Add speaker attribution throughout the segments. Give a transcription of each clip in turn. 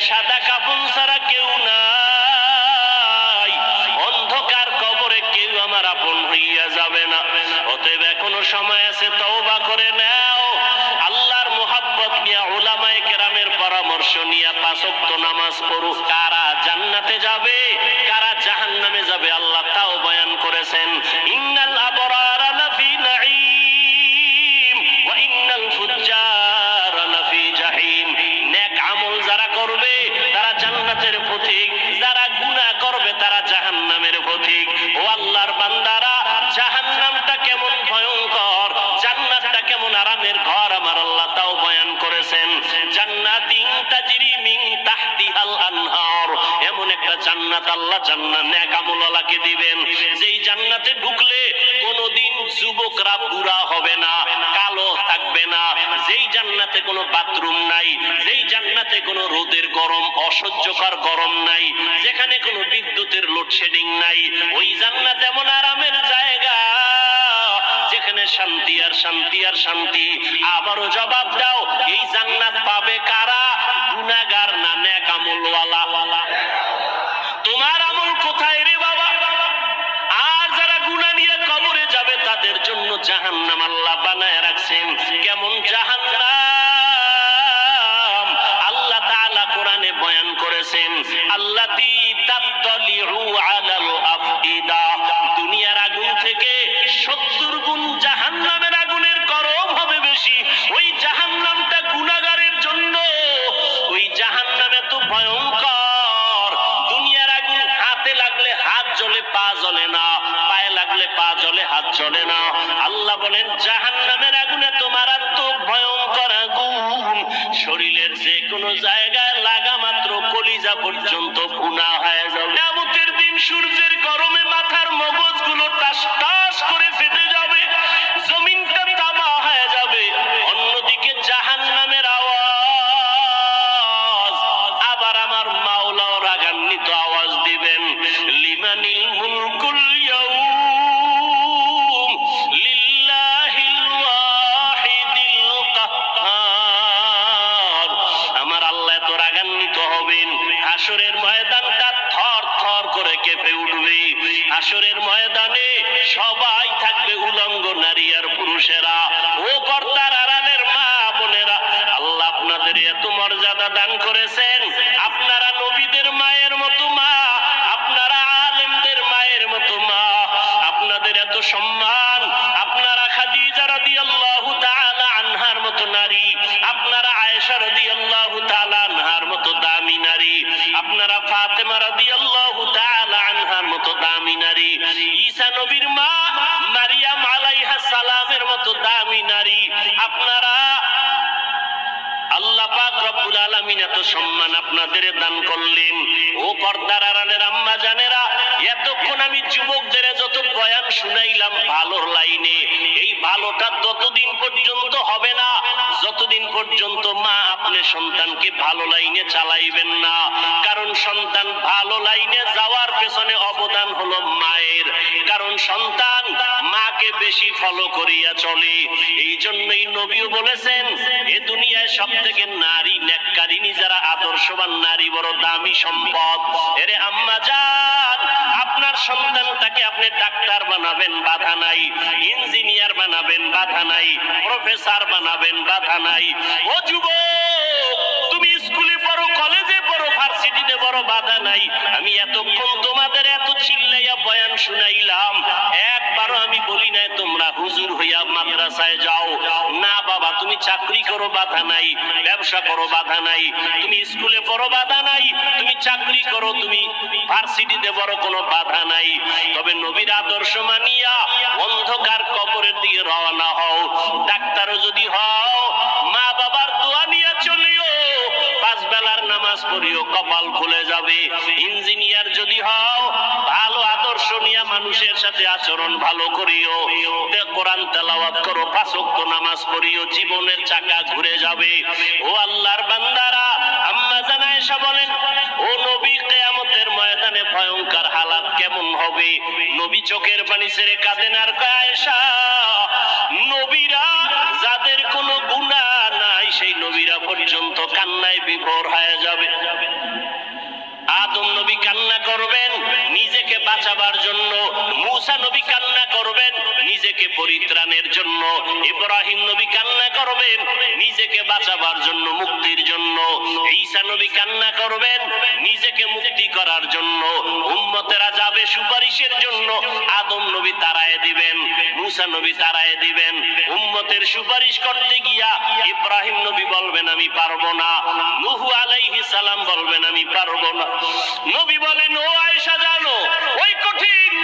Speaker 1: সাদা কাপড় ছাড়া কেউ নাই ঢুকলে কোনোদিন যুবকরা বুড়া হবে না, কালো থাকবে না। যেই জান্নাতে কোনো বাথরুম নাই, যেই জান্নাতে কোনো রোদের গরম, অসহ্যকর গরম নাই, যেখানে কোনো বিদ্যুতের লোডশেডিং নাই, ওই জান্নাত এমন আরামের জায়গা যেখানে শান্তি আর শান্তি আর শান্তি। আবারও জবাব দাও, এই জান্নাত পাবে কারা? গুনাগার না নেক আমলওয়ালা তোমার আমল কোথায় রে বাবা আর যারা গুনাহ নিয়ে কবরে যাবে তাদের জন্য জাহান্নাম আল্লাহ বানায় রাখছেন। পর্যন্ত ভুনা হয়ে যাবে। দিন সূর্যের সবাই সম্মান আপনাদের দান করলেন। ও পর্দার আড়ালের আম্মা জানেরা, এতক্ষণ আমি যুবকদের যত বয়ান শুনাইলাম ভালোর লাইনে, এই ভালোটা ততদিন আপনি সন্তানকে ভালো লাইনে চালাইবেন না। কারণ সন্তান ভালো লাইনে যাওয়ার পেছনে অবদান হলো মায়ের। কারণ সন্তান মাকে বেশি ফলো করিয়া চলে। এই জন্যই নবীও বলেছেন, এ দুনিয়ায় সব থেকে নারী নেককারিনী যারা আদর্শবান, নারী বড় দামি সম্পদ। এরে আম্মা যান আপনার সন্তানটাকে আপনি ডাক্তার বানাবেন, বাধা নাই। ইঞ্জিনিয়ার বানাবেন, বাধা নাই। প্রফেসর বানাবেন, বাধা নাই। ও যুবক! পড়ো কলেজে পড়ো ভার্সিটিতে বড় বাধা নাই। আমি এতক্ষণ তোমাদের এত চিল্লাইয়া বয়ান শুনাইলাম। একবারও আমি বলি নাই, তোমরা হুজুর হইয়া মাদ্রাসায় যাও। না বাবা, তুমি চাকরি করো, বাধা নাই। ব্যবসা করো, বাধা নাই। তুমি স্কুলে পড়ো, বাধা নাই। তুমি চাকরি করো, তুমি ভার্সিটিতে বড় কোনো বাধা নাই। তবে নবীর আদর্শ মানিয়া অন্ধকার কবরের দিকে রওনা হও। ডাক্তারও যদি হও পড়িও কপাল খুলে যাবে। ইঞ্জিনিয়ার যদি হও, ভালো আদর্শ নিয়ে মানুষের সাথে আচরণ ভালো করিও। কোরআন তেলাওয়াত করো পাঁচক্ত নামাজ পড়িও, জীবনের চাকা ঘুরে যাবে। ও আল্লাহর বান্দারা, আম্মা জানা এসা বলেন, ও নবী কেয়ামতের ময়দানে ভয়ঙ্কর হালাত কেমন হবে? নবী চোখের পানি ছেড়ে কাঁদেন আর কায়সা নবীরা যাদের কোনো গুনাহ নাই, সেই নবীরা পর্যন্ত কান্নায় বিভোর হয়ে বাঁচাবার জন্য মুসা নবী কান্না করবেন, নিজেকে পরিত্রাণের জন্য, ইব্রাহিম নবী কান্না করবেন, নিজেকে বাঁচাবার জন্য, মুক্তির জন্য, ঈসা নবী কান্না করবেন, নিজেকে মুক্তি করার জন্য, উম্মতেরা যাবে সুপারিশের জন্য, আদম নবী তারায় দিবেন, মুসা নবী তারায় দিবেন, উম্মতের সুপারিশ করতে গিয়া ইব্রাহিম নবী বলবেন, আমি পারব না। নুহু আলাইহিস সালাম বলবেন, আমি পারব না। নবী বলেন, ও আয়েশা, জানো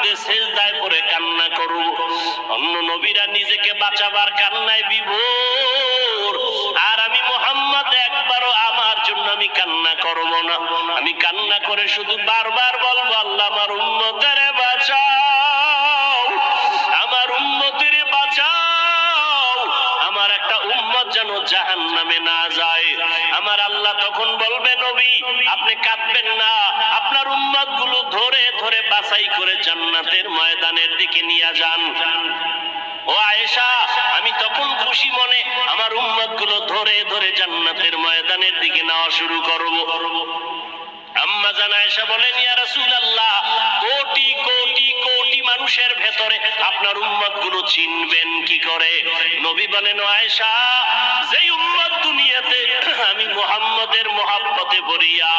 Speaker 1: মাহমুদে সেজদায় পড়ে কান্না করব অন্য নবীরা নিজেকে বাঁচাবার কান্নায় বিভোর। আর আমি মোহাম্মদ একবারও আমার জন্য আমি কান্না না। আমি কান্না করে শুধু বারবার বলব, আল্লাহ আমার উন্মতের বাঁচাও। আমার উন্মতির বাঁচাও। আমার একটা উম্মত যেন জাহান নামে না বাছাই করে জান্নাতের ময়দানের দিকে নিয়ে যান। ও আয়েশা, আমি তখন খুশি মনে আমার উম্মতগুলো ধরে ধরে জান্নাতের ময়দানের দিকে নেওয়া শুরু করব। আম্মা জান আয়েশা বলেন, ইয়া কোটি কোটি কোটি মানুষের ভেতরে আপনার উম্মতগুলো চিনবেন কি করে? নবী বলেন আয়েশা, যেই উম্মত দুনিয়াতে আমি মুহাম্মদের মহাব্বতে ভরিয়া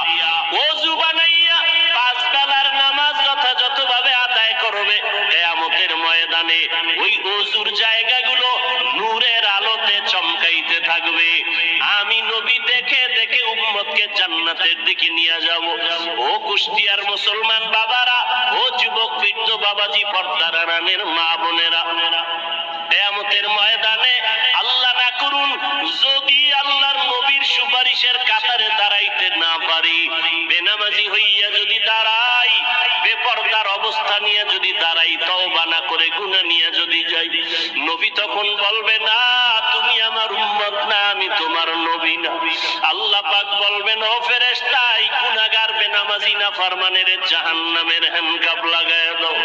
Speaker 1: বেনামাজি না ফরমানের জাহান্নামের হ্যান্ডকাপ লাগায় দাও।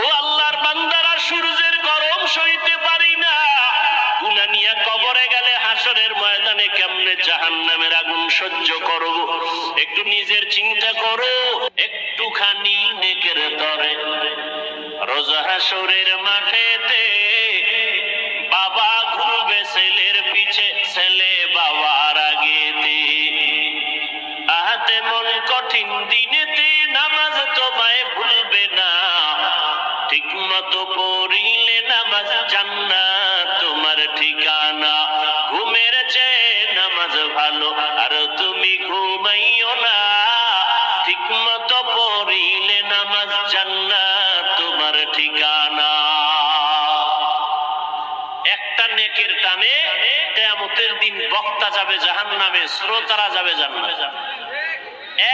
Speaker 1: ও আল্লাহর বান্দারা, সূর্যের গরম সইতে পারি না। গুনা নিয়ে কবরে গেলে হাসরের ময়দানে কেমনে জাহান্নামের আগুন সহ্য করব? একটু নিজের চিন্তা করো, একটুখানি নেকের তরে। রোজ হাসরের মাঠেতে নামে শ্রোতারা যাবে জান্নাত।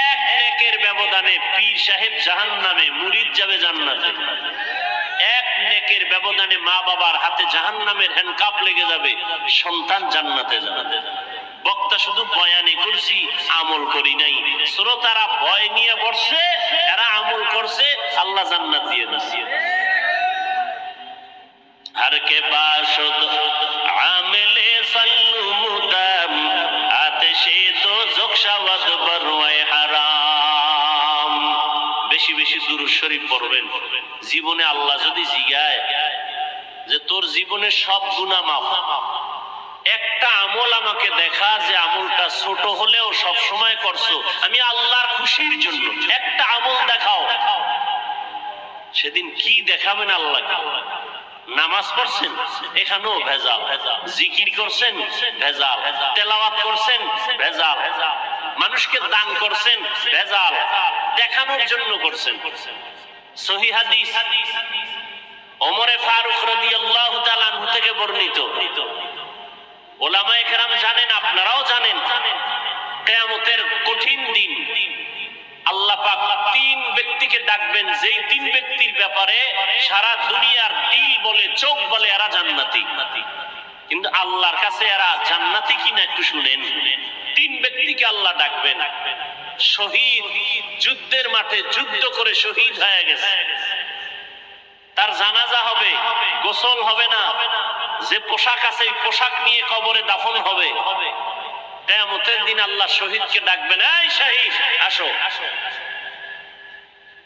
Speaker 1: এক নেকের ব্যবধানে পীর সাহেব জাহান নামে মুরিদ যাবে জান্নাতে। এক নেকের ব্যবধানে মা বাবার হাতে জাহান নামের হ্যান্ডকাপ লেগে যাবে, সন্তান জান্নাতে জানাতে বক্তা শুধু বয়ানি করছি, আমল করি নাই। শ্রোতারা ভয় নিয়ে বসছে, এরা আমল করছে, আল্লাহ জান্নাত দিয়ে দিচ্ছে। আর কে বাসদ জীবনে আল্লাহ যদি জিগায় যে তোর জীবনে সব গুনাহ মাফ। একটা আমল আমাকে দেখা যে আমলটা ছোট হলেও সব সময় করছ। আমি আল্লাহর খুশির জন্য একটা আমল দেখাও। সেদিন কি দেখাবেন আল্লাহ? নামাজ পড়ছেন, এখানেও ভেজাল। জিকির করছেন, ভেজাল। তেলাওয়াত করছেন ভেজাল ভেজাল। মানুষকে দান করছেন, ভেজাল, দেখানোর জন্য করছেন। সহি হাদিস ওমরে ফারুক তাআলা আনহু থেকে বর্ণিত। ওলামায়ে কেরাম জানেন, আপনারাও জানেন, কিয়ামতের কঠিন দিন। আল্লাহ পাক তিন ব্যক্তিকে ডাকবেন, যেই তিন ব্যক্তির ব্যাপারে সারা দুনিয়ার দিল বলে, চোখ বলে, এরা জান্নাতি। কিন্তু আল্লাহর কাছে এরা জান্নাতি কিনা একটু শুনেন শুনেন। তিন ব্যক্তিকে আল্লাহ ডাকবেন। শহীদ, যুদ্ধের মাঠে যুদ্ধ করে শহীদ হয়ে গেছে। তার জানাজা হবে, গোসল হবে না। যে পোশাক আছে এই পোশাক নিয়ে কবরে দাফন হবে। কেয়ামতের দিন আল্লাহ শহীদকে ডাকবেন, এই শহীদ, আসো।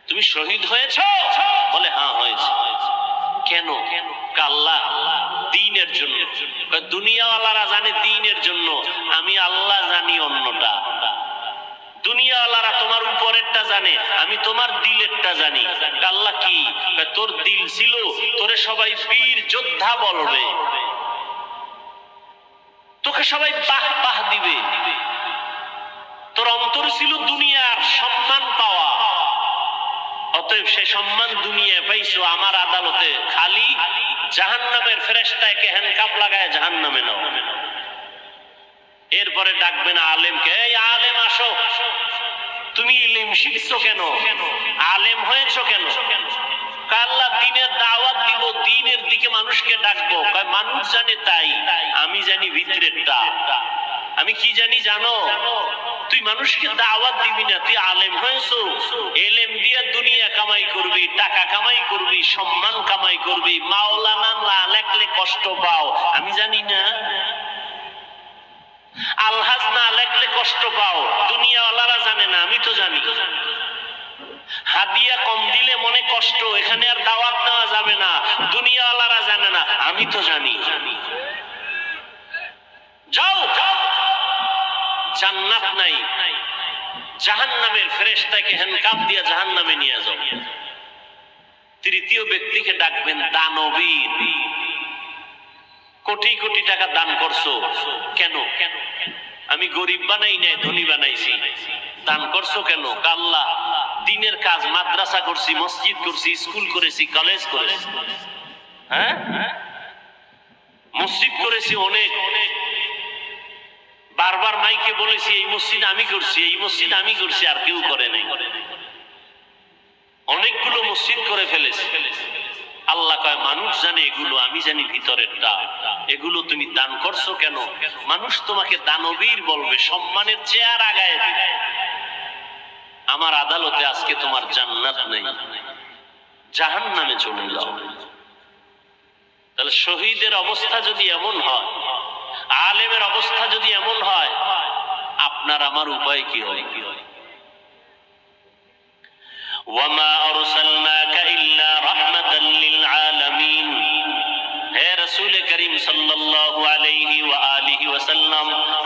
Speaker 1: তুমি শহীদ হয়েছ? বলে হ্যাঁ হয়েছে। কেন? আল্লাহ দিনের জন্য। দুনিয়াওয়ালারা জানে দিনের জন্য, আমি আল্লাহ জানি অন্যটা। দুনিয়াওয়ালারা তোমার উপরেরটা জানে, আমি তোমার দিলেরটা জানি। আল্লাহ কি? তোর দিল ছিল, তোরে সবাই বীর যোদ্ধা বলবে। তোকে সবাই বাহ বাহ দিবে। তোর অন্তর ছিল দুনিয়ার সম্মান পাওয়া। অতএব সে সম্মান দুনিয়ায় পাইছো, আমার আদালতে। খালি জাহান নামের ফেরেস্তাকে হ্যান্ডকাপ লাগায় জাহান নামে নাও। এরপরে ডাকবেন আলেমকে, এই আলেম আসো। তুমি ইলিম শিখছো কেন? আলেম হয়েছো কেন? কাল্লা দিনের দাওয়াত দিব, দিনের দিকে মানুষকে ডাকবো। মানুষ জানে তাই, আমি জানি ভিতরেরটা। আমি কি জানি জানো? তুই মানুষকে দাওয়াত দিবি না, তুই আলেম হয়েছো এলেম দিয়ে দুনিয়া কামাই করবি, টাকা কামাই করবি, সম্মান কামাই করবি। মাওলানা না লেখলে কষ্ট পাও, আমি জানি না। আলহাজ না লেখলে কষ্ট পাও, দুনিয়াওয়ালারা জানে না, আমি তো জানি। হাদিয়া কম দিলে মনে কষ্ট, এখানে আর দাওয়াত নেওয়া যাবে না, দুনিয়াওয়ালারা জানে না, আমি তো জানি। যাও যাও। জান্নাত নাই। জাহান নামের ফেরেস্তাকে হ্যান্ডকাপ দিয়ে জাহান নামে নিয়ে যাও। তৃতীয় ব্যক্তিকে ডাকবেন দানবীর। কোটি কোটি টাকা দান করছ। কেন? কেন আমি গরিব বানাই নাই, ধনী বানাইছি। দান করছ কেন? কাল্লা, দিনের কাজ মাদ্রাসা করছি, মসজিদ করছি, স্কুল করেছি, কলেজ করেছি। হ্যাঁ? মসজিদ করেছি অনেক অনেক। বারবার মাইকে বলেছি, এই মসজিদ আমি করছি, এই মসজিদ আমি করছি, আর কেউ করে নাই। অনেকগুলো মসজিদ করে ফেলেছে। আল্লাহ কয়, মানুষ জানে এগুলো, আমি জানি ভিতরেরটা। এগুলো তুমি দান করছ কেন? মানুষ তোমাকে দানবীর বলবে, সম্মানের চেয়ার আগায় দিবে। আমার আদালতে আজকে তোমার জান্নাত নেই। জাহান নামে চলে যাও। তাহলে শহীদের অবস্থা যদি এমন হয় আলেমের অবস্থা যদি এমন হয়, আপনার আমার উপায় কি হয় কি হয় হে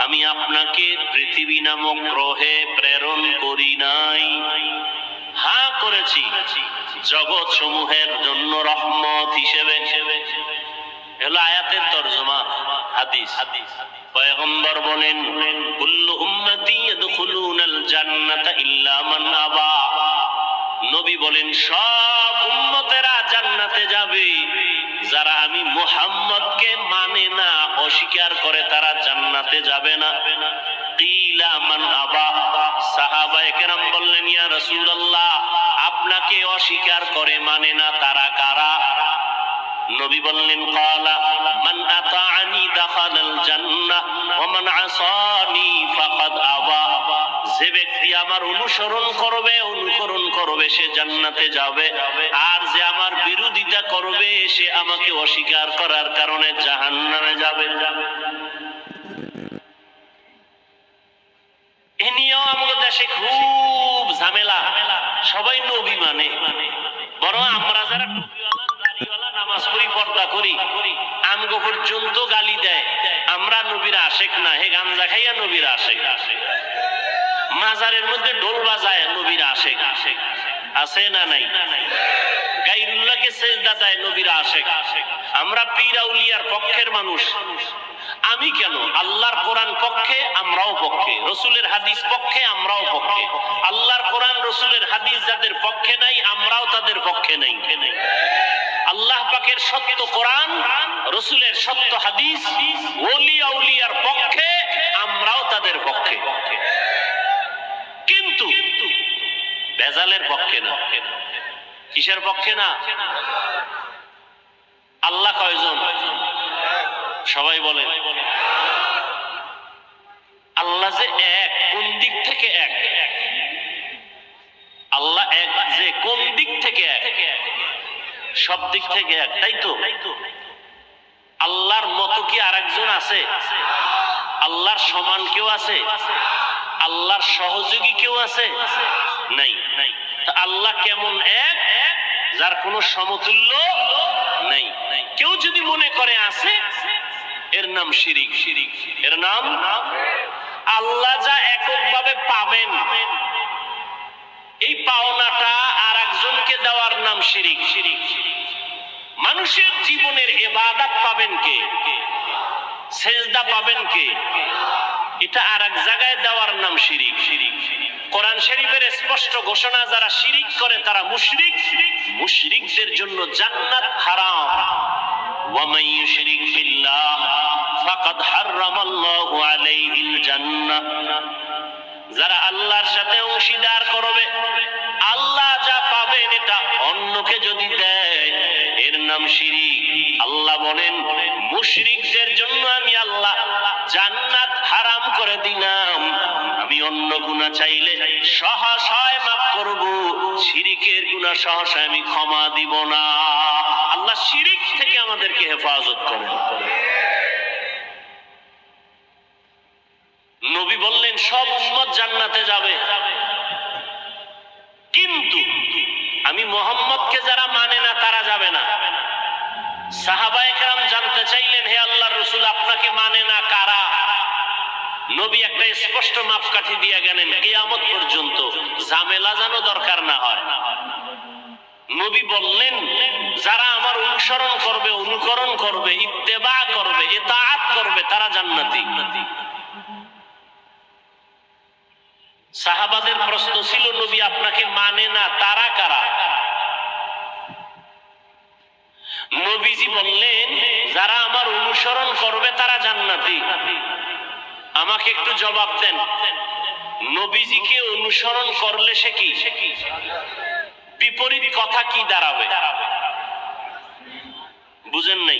Speaker 1: আমি আপনাকে পৃথিবী নামক গ্রহে প্রেরণ করি নাই। হ্যাঁ করেছি। জগৎ সমূহের জন্য রহমত হিসেবে। এলো আয়াতের তর্জমা। হাদিস। পয়গম্বর বলেন, কুল্লু উম্মতি জান্নাতা ইল্লা মান আবা। নবী বলেন, সব উম্মতেরা জান্নাতে যাবে। যারা আমি মুহাম্মদকে মানে না, অস্বীকার করে তারা জান্নাতে যাবে না। কিলা মান আবা। সাহাবায়ে কেরাম বললেন, ইয়া রাসূলুল্লাহ, আপনাকে অস্বীকার করে মানে না তারা কারা? নবী বললেন যে ব্যক্তি আমার অনুসরণ করবে, অনুকরণ করবে, সে জান্নাতে যাবে। আর যে আমার বিরোধিতা করবে, সে আমাকে অস্বীকার করার কারণে জাহান্নামে যাবে। এ নিয়েও আমাদের দেশে খুব ঝামেলা। সবাই নবী মানে। বরং আমরা যারা করি, আমগো পর্যন্ত গালি দেয়। আমরা নবীর আশেক না, হে গাঞ্জা খাইয়া নবীর আশেক। মাজারের মধ্যে ডোল বাজায় নবীর আশেক। আছে না নাই? গাইরুল্লাহকে নবীর আমরা পীর আউলিয়ার পক্ষের মানুষ। আমি কেন? আল্লাহর কোরআন পক্ষে, আমরাও পক্ষে। রসুলের হাদিস পক্ষে, আমরাও পক্ষে। আল্লাহর কোরআন, রসুলের হাদিস যাদের পক্ষে নাই, আমরাও তাদের পক্ষে নাই। আল্লাহ পাকের সত্য কোরআন, রসুলের সত্য হাদিস, ওলি আউলিয়ার পক্ষে, আমরাও তাদের পক্ষে। কিন্তু ভেজালের পক্ষে না। কিসের পক্ষে না? আল্লাহ কয়জন? সবাই বলে আল্লাহ যে এক, কোন দিক থেকে এক? সব দিক থেকে এক, তাই তো? আল্লাহর মতো কি আরেকজন আছে? আল্লাহর সমান কেউ আছে? আল্লাহর সহযোগী কেউ আছে? নাই। নাই আল্লাহ কেমন এক? যার কোনো সমতুল্য নাই। কেউ যদি মনে করে আছে, এর নাম শিরিক। শিরিক এর নাম? আল্লাহ যা এককভাবে পাবেন। এই পাওনাটা আর একজনকে দেওয়ার নাম শিরিক শিরিক। মানুষের জীবনের এবাদাত পাবেন কে সেজদা পাবেন কে এটা আর এক জায়গায় দেওয়ার নাম শিরিক শিরিক কোরআন শরীফের স্পষ্ট ঘোষণা যারা শিরিক করে তারা মুশরিক মুশরিকদের জন্য জান্নাত হারাম ومن يشرك بالله فقد حرم الله عليه الجنة যারা আল্লাহর সাথে অংশীদার করবে আল্লাহ যা পাবেন এটা অন্যকে যদি দেয় এর নাম শিরিক আল্লাহ বলেন, মুশরিকদের জন্য আমি আল্লাহ জান্নাত হারাম করে দিলাম। আমি অন্য গুণা চাইলে সহসায় মাফ করব। শিরিকের গুণা সহসায় আমি ক্ষমা দিব না। আল্লাহ শিরিক থেকে আমাদেরকে হেফাজত করেন। নবী বললেন, সব উম্মত জান্নাতে যাবে। কিন্তু আমি মোহাম্মদকে যারা সাহাবায়ে কেরাম জানতে চাইলেন, হে আল্লাহ রসুল, আপনাকে মানে না কারা? নবী একটা স্পষ্ট মাপকাঠি দিয়ে গেলেন পর্যন্ত ঝামেলা যেন দরকার না হয়। নবী বললেন, যারা আমার অনুসরণ করবে, অনুকরণ করবে, ইত্তেবা করবে এতাআত করবে, তারা জান্নাতি। সাহাবাদের প্রশ্ন ছিল, নবী আপনাকে মানে না তারা কারা? নবীজি বললেন, যারা আমার অনুসরণ করবে তারা জান্নাতি। আমাকে একটু জবাব দেন। নবীজিকে অনুসরণ করলে সে কি? বিপরীত কথা কি দাঁড়াবে? বুঝেন নাই?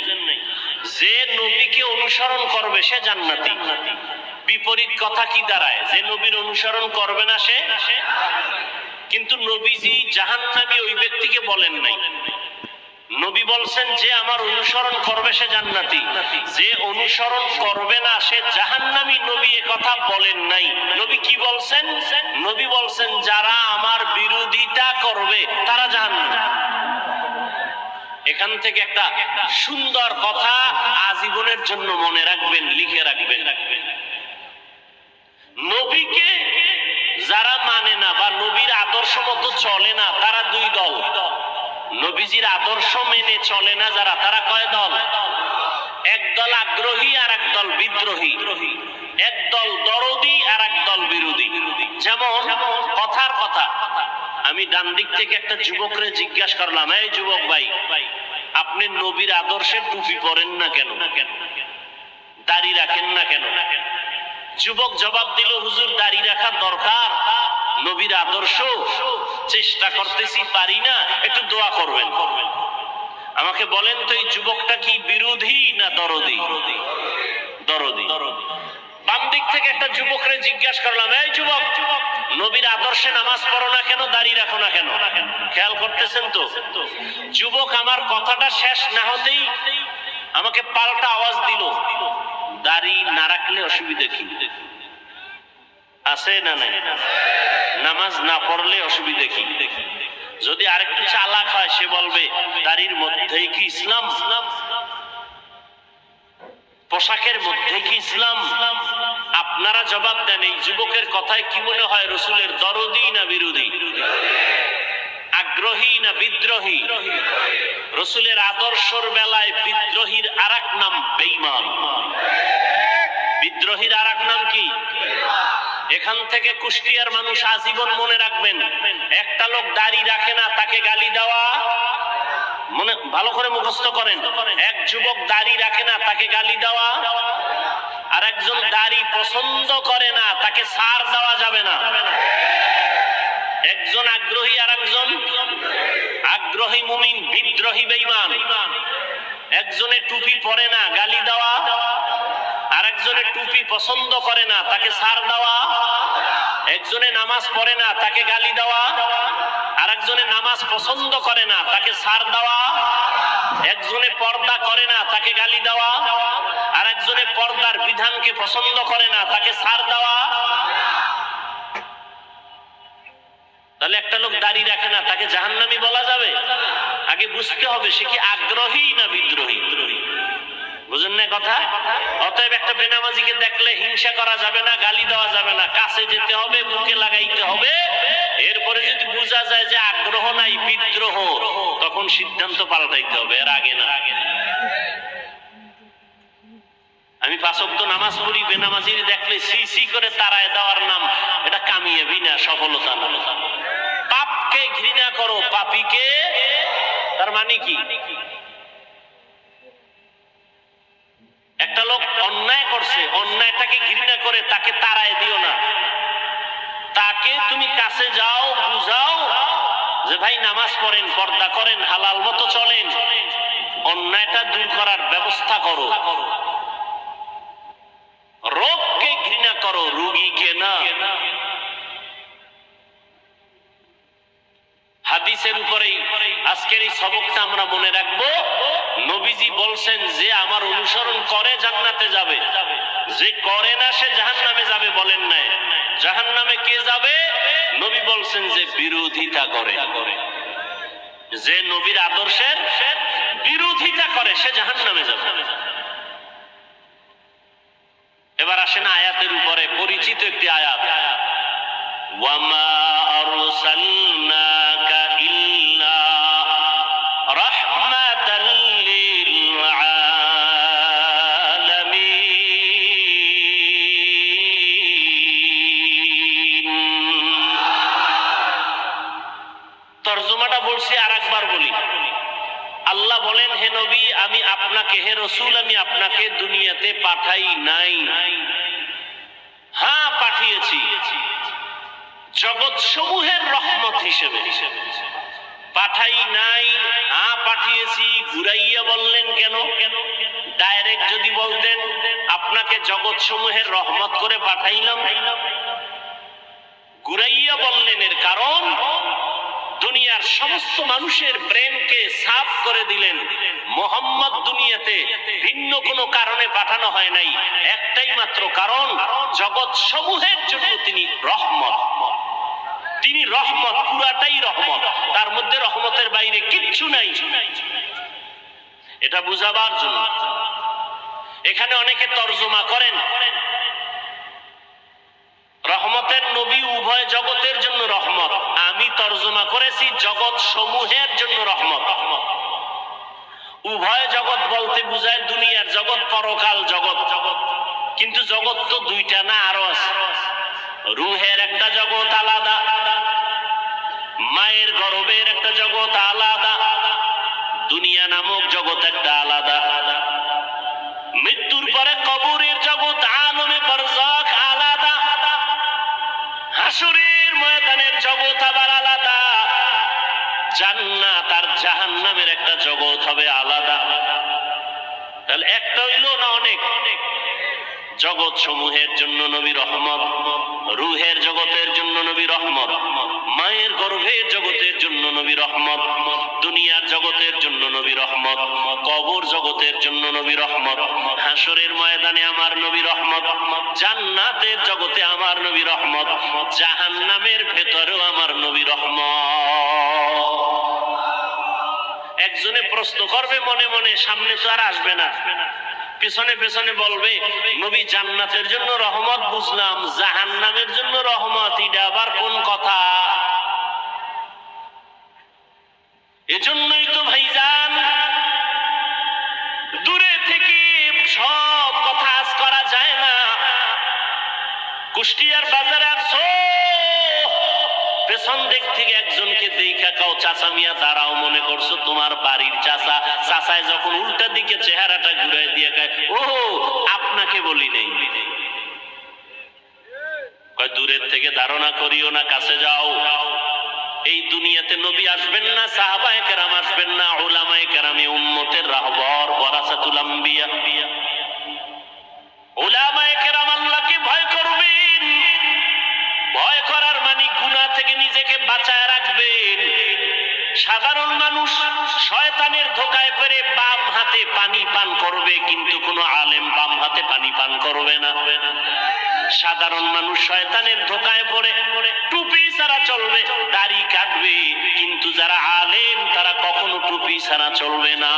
Speaker 1: যে নবীকে অনুসরণ করবে সে জান্নাতি। বিপরীত কথা কি দাঁড়ায়? যে নবীর অনুসরণ করবে না সে? কিন্তু নবীজি জাহান্নামী ওই ব্যক্তিকে বলেন নাই। নবী বলছেন, যে আমার অনুসরণ করবে সে জান্নাতি। যে অনুসরণ করবে না, সে জাহান্নামী নবী কথা বলেন নাই। নবী কি বলছেন? নবী বলছেন, যারা আমার বিরোধিতা করবে, তারা জাহান্নামী। এখান থেকে একটা সুন্দর কথা আজীবনের জন্য মনে রাখবেন, লিখে রাখবেন রাখবেন। নবীকে যারা মানে না বা নবীর আদর্শ মতো চলে না, তারা দুই দল। নবীজির আদর্শ মেনে চলে না যারা, তারা কয় দল? একদল আগ্রহী আর একদল বিদ্রোহী। একদল দরদি আর একদল বিরোধী। যেমন, কথার কথা। আমি ডান দিক থেকে একটা যুবকরে জিজ্ঞাসা করলাম, এই যুবক ভাই, আপনি নবীর আদর্শে টুপি পরেন না কেন? দাড়ি রাখেন না কেন? যুবক জবাব দিল, হুজুর, দাড়ি রাখা দরকার। নবীর আদর্শ চেষ্টা করতেছি, পারি না, একটু দোয়া করবেন। আমাকে বলেন তো, এই যুবকটা কি বিরোধী না দরদি? দরদি। বাম দিক থেকে একটা যুবকরে জিজ্ঞাসা করলাম, এই যুবক, নবীর আদর্শে নামাজ পড়ো না কেন, দাঁড়িয়ে রাখো না কেন? খেয়াল করতেছেন তো? যুবক, আমার কথাটা শেষ না হতেই আমাকে পাল্টা আওয়াজ দিল। দাড়ি না রাখলে অসুবিধা কি? আছে না নাই? নামাজ না পড়লে অসুবিধা কি? যদি আরেকটু চালাক হয়, সে বলবে, দাড়ির মধ্যেই কি ইসলাম? পোশাকের মধ্যে কি ইসলাম? আপনারা জবাব দেন, এই যুবকের কথায় কি মনে হয় রসুলের? দরদি না বিরোধী? আগ্রহী না বিদ্রোহী? রসুলের আদর্শর বেলায় বিদ্রোহীর আর নাম বেইমান বিদ্রোহীর আর নাম কি? এখান থেকে কুষ্টিয়ার মানুষ আজীবন মনে রাখবেন, একটা লোক দাড়ি রাখে না, তাকে গালি দেওয়া মনে, ভালো করে মুখস্থ করেন। এক যুবক দাড়ি রাখে না, তাকে গালি দেওয়া আর একজন দাড়ি পছন্দ করে না, তাকে সার দেওয়া যাবে না। একজন আগ্রহী আর একজন আগ্রহী মুমিন, বিদ্রোহী বেঈমান। একজনে টুপি পরে না, গালি দেওয়া আর একজনে টুপি পছন্দ করে না, তাকে সার দেওয়া। একজনে নামাজ পড়ে না, তাকে গালি দেওয়া। আর একজনে নামাজ পছন্দ করে না, তাকে সার দেওয়া। একজনে পর্দা করে না, তাকে গালি দেওয়া। আর একজনে পর্দার বিধানকে পছন্দ করে না, তাকে সার দেওয়া। তাহলে একটা লোক দাঁড়িয়ে রাখে না, তাকে জাহান্নামি বলা যাবে? আগে বুঝতে হবে, সে কি আগ্রহী না বিদ্রোহী? বুঝেন না কথা? অতএব একটা বেনামাজিকে দেখলে হিংসা করা যাবে না, গালি দেওয়া যাবে না। কাছে যেতে হবে, বুকে লাগাইতে হবে। এরপরে যদি বোঝা যায় যে আগ্রহ নাই, বিদ্রোহ, তখন সিদ্ধান্ত পাল্টাইতে হবে, এর আগে না। আমি পাঁচক্ত নামাজ পড়ি, বেনামাজির দেখলে সি সি করে তারায় দেওয়ার নাম, এটা কামিয়াবি না সফলতা না। পাপকে ঘৃণা করো, পাপিকে, তার মানে কি? একটা লোক অন্যায় করছে, অন্যায়টাকে ঘৃণা করে তাকে তাড়ায় দিও না। তাকে তুমি কাছে যাও, বুঝাও যে ভাই নামাজ পড়েন, পর্দা করেন, হালাল মতো চলেন। অন্যায়টা দূর করার ব্যবস্থা করো। রোগকে ঘৃণা করো, রুগীকে না। হাদিসের উপরেই আজকের এই সবকটা আমরা মনে রাখব। নবীজি বলছেন, যে আমার অনুসরণ করে জান্নাতে যাবে, যে করে না সে জাহান নামে যাবে বলেন নাই। জাহান নামে কে যাবে? নবী বলছেন যে বিরোধিতা করে। যে নবীর আদর্শের বিরোধিতা করে, সে জাহান নামে যাবে। এবার আসেন আয়াতের উপরে, পরিচিত একটি আয়াত। ওয়ামা আরসালনাকা হে নবী, আমি আপনাকে, হে রসুল, আমি আপনাকে দুনিয়াতে পাঠাই নাই। হ্যাঁ পাঠিয়েছি। জগৎ সমূহের রহমত হিসেবে। পাঠাই নাই হ্যাঁ পাঠিয়েছি। ঘুরাইয়া বললেন কেন? কেন ডাইরেক্ট যদি বলতেন, আপনাকে জগৎ সমূহের রহমত করে পাঠাইলাম। ঘুরাইয়া বললেন, এর কারণ? দুনিয়ার সমস্ত মানুষের ব্রেনকে সাফ করে দিলেন। মোহাম্মদ দুনিয়াতে ভিন্ন কোনো কারণে পাঠানো হয় নাই। একটাই মাত্র কারণ, জগৎ সমূহের জন্য তিনি রহমত। তিনি রহমত, পুরাটাই রহমত। তার মধ্যে রহমতের বাইরে কিচ্ছু নাই। এটা বুঝাবার জন্য। এখানে অনেকে তর্জমা করেন। রহমতের নবী উভয় আমি তর্জমা করেছি জগৎ সমূহের জন্য রহমত। উভয় জগৎ বলতে বুঝায় দুনিয়ার জগৎ, পরকাল জগৎ। জগৎ কিন্তু জগৎ তো দুইটা না, আরও রুহের একটা জগৎ আলাদা, মায়ের গর্বের একটা জগৎ আলাদা, দুনিয়া নামক জগৎ একটা আলাদা। মৃত্যুর পরে কবরের জগৎ আলমে বরজাক আলাদা। হাসুরের ময়দানের জগৎ আবার জান্নাত আর জাহান্নামের একটা জগৎ হবে আলাদা। তাহলে একটা হইল না অনেক? অনেক জগৎ সমূহের জন্য নবী রহমত, রুহের জগতের জন্য নবী রহমত, মায়ের গর্ভের জগতের জন্য নবী রহমত, দুনিয়ার জগতের জন্য নবী রহমত, কবর জগতের জন্য নবী রহমত, হাসরের ময়দানে আমার নবী রহমত, জান্নাতের জগতে আমার নবী রহমত, জাহান্নামের ভেতরেও আমার নবী রহমত। প্রশ্ন করবে মনে মনে, সামনে তো আর আসবে না। পেছনে পেছনে বলবে, নবী জান্নাতের জন্য রহমত বুঝলাম, জাহান্নামের জন্য রহমত, এটা আবার কোন কথা? এজন্যই তো ভাইজান, দূরে থেকে সব কথা আজ করা যায় না। কুষ্টিয়ার বাজারে আসো পেছন দিক থেকে একজনকে দেখা কাও, চাচা মিয়া, দাঁড়াও, মনে করছ তোমার বাড়ির চাচা? চাচায় যখন উল্টা দিকে চেহারাটা ঘুরাই দিয়ে কয় ও আপনাকে বলি নেই। দূরের থেকে ধারণা করিও না, কাছে যাও। এই দুনিয়াতে নবী আসবেন না, সাহাবায়ে কেরাম আসবেন না, উলামায়ে কেরামে উম্মতের রাহবর, ওয়ারাসাতুল আম্বিয়া। উলামায়ে কেরাম ভয় করার মানে গুনাহ থেকে নিজেকে বাঁচায় রাখবেন। সাধারণ মানুষ শয়তানের ধোকায় পড়ে বাম হাতে পানি পান করবে, কিন্তু কোনো আলেম বাম হাতে পানি পান করবে না। সাধারণ মানুষ শয়তানের ধোকায় পড়ে, টুপি ছাড়া চলবে, দাড়ি কাটবে, কিন্তু যারা আলেম তারা কখনো টুপি ছাড়া চলবে না।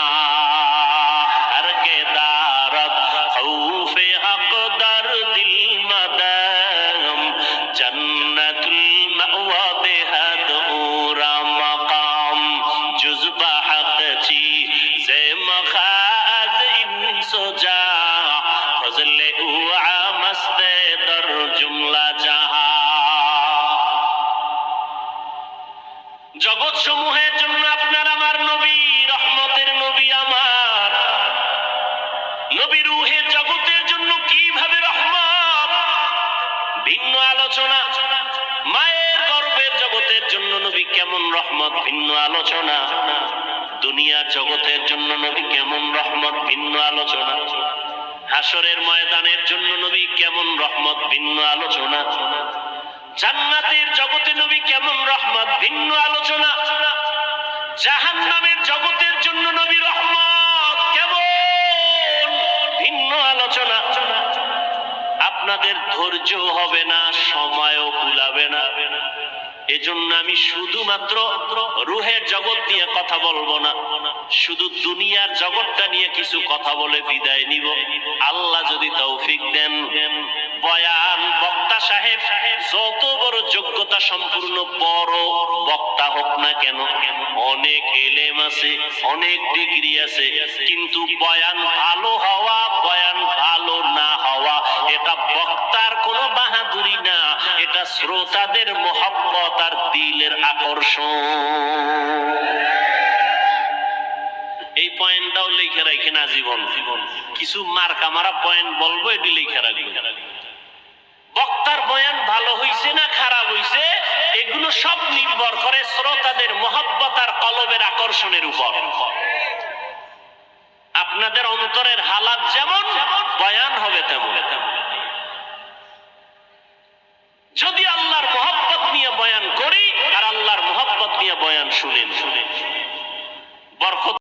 Speaker 1: রহমত ভিন্ন আলোচনা। দুনিয়ার জগতের জন্য নবী কেমন রহমত ভিন্ন আলোচনা? হাসরের ময়দানের জন্য নবী কেমন রহমত ভিন্ন আলোচনা? জান্নাতের জগতে নবী কেমন রহমত ভিন্ন আলোচনা? জাহান্নামের জগতের জন্য নবী রহমত কেমন ভিন্ন আলোচনা? আপনাদের ধৈর্য হবে না, সময়ও কুলাবে না। এজন্য আমি শুধুমাত্র রুহের জগৎ নিয়ে কথা বলব না। শুধু দুনিয়ার জগৎটা নিয়ে কিছু কথা বলে বিদায় নিব। আল্লাহ যদি তৌফিক দেন। বয়ান বক্তা সাহেব, যত বড় যোগ্যতা সম্পূর্ণ বড় বক্তা হোক না কেন, অনেক এলেম আছে, অনেক ডিগ্রি আছে, কিন্তু বয়ান ভালো হওয়া, বয়ান ভালো না হওয়া, এটা বক্তার কোনো বাহাদুরি না, এটা শ্রোতাদের আর দিলের আকর্ষণ। এই পয়েন্টটাও লিখে রাখেন আজীবন জীবন। কিছু মার্কা মারা পয়েন্ট বলব, এটি লিখে রাখবেন বক্তার বয়ান ভালো হইছে না খারাপ হইছে, এগুলো সব নির্ভর করে শ্রোতাদের মহব্বত আর কলবের আকর্ষণের উপর। আপনাদের অন্তরের হালাত যেমন, বয়ান হবে তেমন। যদি